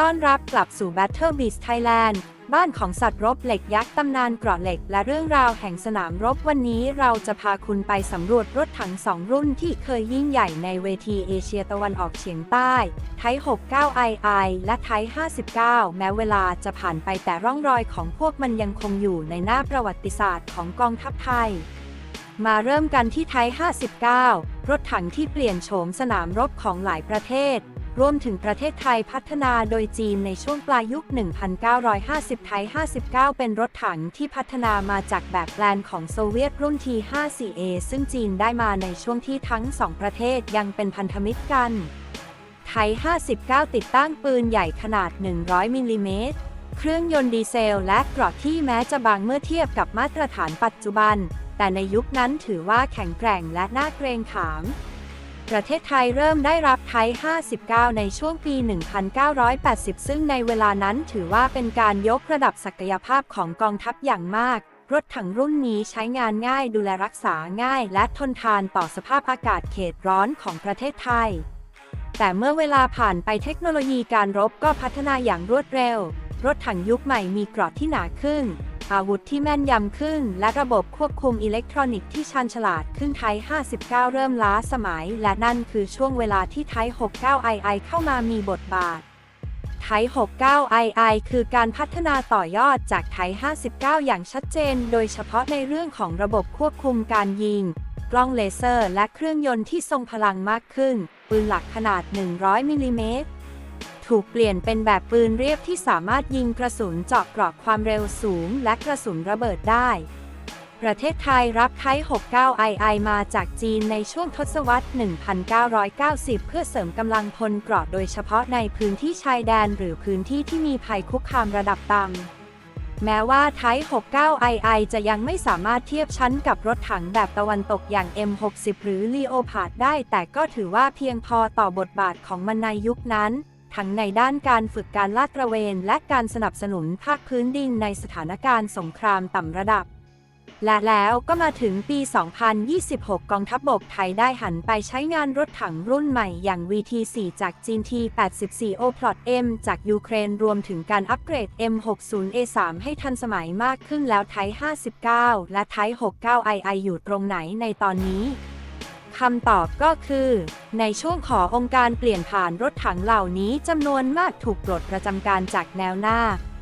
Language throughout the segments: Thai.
ต้อนรับกลับสู่ Battle Beast Thailand บ้านของสัตว์รบเหล็กยักษ์ตำนานเกราะเหล็กและเรื่องราวแห่งสนามรบวันนี้เราจะพาคุณไปสำรวจรถถังสองรุ่นที่เคยยิ่งใหญ่ในเวทีเอเชียตะวันออกเฉียงใต้ ไทย 69II และไทย 59 แม้เวลาจะผ่านไปแต่ร่องรอยของพวกมันยังคงอยู่ในหน้าประวัติศาสตร์ของกองทัพไทยมาเริ่มกันที่ไทย 59 รถถังที่เปลี่ยนโฉมสนามรบของหลายประเทศ รวมถึงประเทศไทยพัฒนาโดยจีนในช่วงปลายยุค 1950ไทย59 เป็นรถถังที่พัฒนามาจากแบบแปลนของโซเวียตรุ่น T-54A ซึ่งจีนได้มาในช่วงที่ทั้งสองประเทศยังเป็นพันธมิตรกัน ไทย 59 ติดตั้งปืนใหญ่ขนาด 100 มิลลิเมตร เครื่องยนต์ดีเซลและเกราะที่แม้จะบางเมื่อเทียบกับมาตรฐานปัจจุบัน แต่ในยุคนั้นถือว่าแข็งแกร่งและน่าเกรงขาม ประเทศไทยเริ่มได้รับไทย 59 ในช่วงปี 1980 ซึ่งในเวลานั้นถือว่าเป็นการยกระดับศักยภาพของกองทัพอย่างมาก รถถังรุ่นนี้ใช้งานง่ายดูแลรักษาง่าย และทนทานต่อสภาพอากาศเขตร้อนของประเทศไทย แต่เมื่อเวลาผ่านไปเทคโนโลยีการรบก็พัฒนาอย่างรวดเร็ว รถถังยุคใหม่มีเกราะที่หนาขึ้น อาวุธที่แม่นยำขึ้น และระบบควบคุมอิเล็กทรอนิกส์ที่ชันฉลาดขึ้นไทย 59 เริ่มล้าสมัย และนั่นคือช่วงเวลาที่ไทย 69II เข้ามามีบทบาท ไทย 69II คือการพัฒนาต่อยอดจากไทย 59 อย่างชัดเจน โดยเฉพาะในเรื่องของระบบควบคุมการยิง กล้องเลเซอร์ และเครื่องยนต์ที่ทรงพลังมากขึ้น ปืนหลักขนาด 100 มิลลิเมตร ถูกเปลี่ยนเป็นแบบปืนเรียบที่สามารถยิงกระสุนเจาะเกราะความเร็วสูงและกระสุนระเบิดได้ ประเทศไทยรับไทย 69II มาจากจีนในช่วงทศวรรษ 1990 เพื่อเสริมกำลังพลเกราะโดยเฉพาะในพื้นที่ชายแดนหรือพื้นที่ที่มีภัยคุกคามระดับต่ำแม้ว่าไทย 69II จะยังไม่สามารถเทียบชั้นกับรถถังแบบตะวันตกอย่าง M60 หรือ Leopard ได้ แต่ก็ถือว่าเพียงพอต่อบทบาทของมันในยุคนั้น ทั้งในด้านการฝึกการลาดตระเวน และการสนับสนุนภาคพื้นดินในสถานการณ์สงครามต่ำระดับ และแล้วก็มาถึงปี 2026 กองทัพบบกไทยได้หันไปใช้งานรถถังรุ่นใหม่อย่าง VT4 จากจีน T84 Oplot M จากยูเครนรวมถึงการอัปเกรด M60A3 ให้ทันสมัยมากขึ้นแล้วไทย 59 และไทย 69II อยู่ตรงไหนในตอนนี้ คำตอบก็คือ ในช่วงขอองค์การเปลี่ยนผ่านรถถังเหล่านี้จำนวนมากถูกปลดประจำการจากแนวหน้า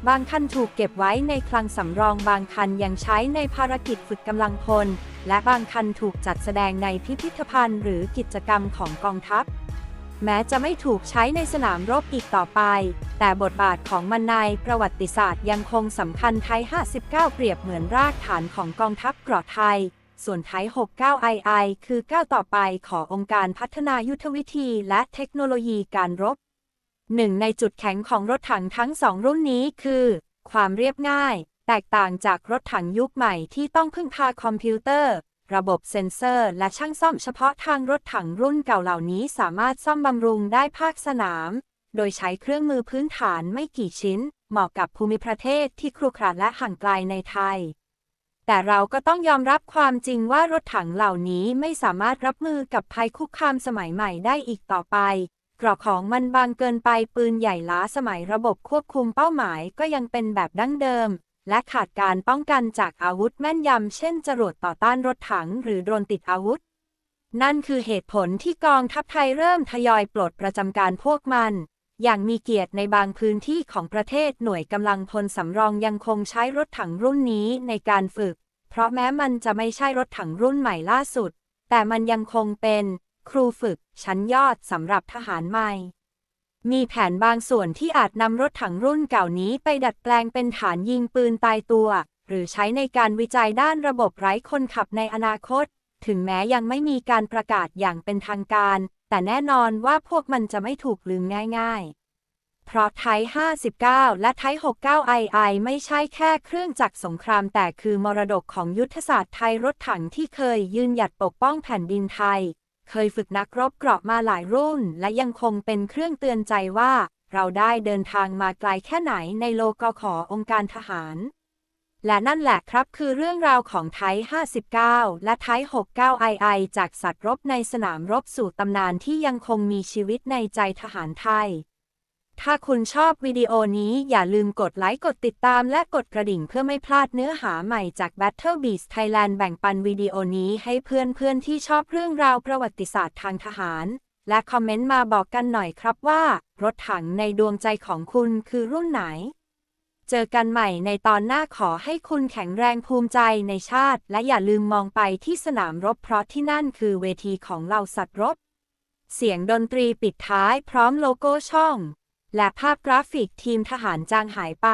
บางคันถูกเก็บไว้ในคลังสำรองบางคันยังใช้ในภารกิจฝึกกำลังพล และบางคันถูกจัดแสดงในพิพิธภัณฑ์ หรือกิจกรรมของกองทัพ แม้จะไม่ถูกใช้ในสนามรบอีกต่อไป แต่บทบาทของมันในประวัติศาสตร์ยังคงสำคัญไทย 59 เปรียบเหมือนรากฐานของกองทัพเกราะไทย ส่วนไทย 69II คือก้าวต่อไปขององค์การพัฒนายุทธวิธีและเทคโนโลยีการรบ หนึ่งในจุดแข็งของรถถังทั้งสองรุ่นนี้คือ ความเรียบง่าย แตกต่างจากรถถังยุคใหม่ที่ต้องพึ่งพาคอมพิวเตอร์ ระบบเซ็นเซอร์ และช่างซ่อมเฉพาะทางรถถังรุ่นเก่าเหล่านี้สามารถซ่อมบำรุงได้ภาคสนาม โดยใช้เครื่องมือพื้นฐานไม่กี่ชิ้น เหมาะกับภูมิประเทศที่ครุขระและห่างไกลในไทย แต่เราก็ต้องยอมรับความจริงว่ารถถังเหล่านี้ไม่สามารถรับมือกับภัยคุกคามสมัยใหม่ได้อีกต่อไปเกราะของมันบางเกินไปปืนใหญ่ล้าสมัยระบบควบคุมเป้าหมายก็ยังเป็นแบบดั้งเดิม และขาดการป้องกันจากอาวุธแม่นยำ เช่นจรวดต่อต้านรถถังหรือโดรนติดอาวุธ นั่นคือเหตุผลที่กองทัพไทยเริ่มทยอยปลดประจำการพวกมัน อย่างมีเกียรติในบางพื้นที่ของประเทศหน่วยกำลังพลสำรองยังคงใช้รถถังรุ่นนี้ในการฝึก เพราะแม้มันจะไม่ใช่รถถังรุ่นใหม่ล่าสุด แต่มันยังคงเป็น ครูฝึก ชั้นยอดสำหรับทหารใหม่ มีแผนบางส่วนที่อาจนำรถถังรุ่นเก่านี้ไปดัดแปลงเป็นฐานยิงปืนตายตัว หรือใช้ในการวิจัยด้านระบบไร้คนขับในอนาคต ถึงแม้ยังไม่มีการประกาศอย่างเป็นทางการ แต่แน่นอนว่าพวกมันจะไม่ถูกลืมง่ายๆ เพราะไทย 59 และไทย 69II ไม่ใช่แค่เครื่องจักรสงครามแต่คือมรดกของยุทธศาสตร์ไทยรถถังที่เคยยืนหยัดปกป้องแผ่นดินไทย เคยฝึกนักรบเกราะมาหลายรุ่น และยังคงเป็นเครื่องเตือนใจว่า เราได้เดินทางมาไกลแค่ไหนในโลกขอองค์การทหาร และนั่นแหละครับคือเรื่องราวของไทย 59 และไทย 69II จากสัตว์รบในสนามรบสู่ตำนานที่ยังคงมีชีวิตในใจทหารไทย ถ้าคุณชอบวิดีโอนี้อย่าลืมกดไลค์ กดติดตามและกดกระดิ่งเพื่อไม่พลาดเนื้อหาใหม่จาก Battle Beast Thailand แบ่งปันวิดีโอนี้ให้เพื่อนๆที่ชอบเรื่องราวประวัติศาสตร์ทางทหาร และคอมเมนต์มาบอกกันหน่อยครับว่า รถถังในดวงใจของคุณคือรุ่นไหน เจอกันใหม่ในตอนหน้าขอให้คุณแข็งแรงภูมิใจในชาติ และอย่าลืมมองไปที่สนามรบเพราะที่นั่นคือเวทีของเหล่าสัตว์รบ เสียงดนตรีปิดท้ายพร้อมโลโก้ช่อง และภาพกราฟิกทีมทหารจางหายไป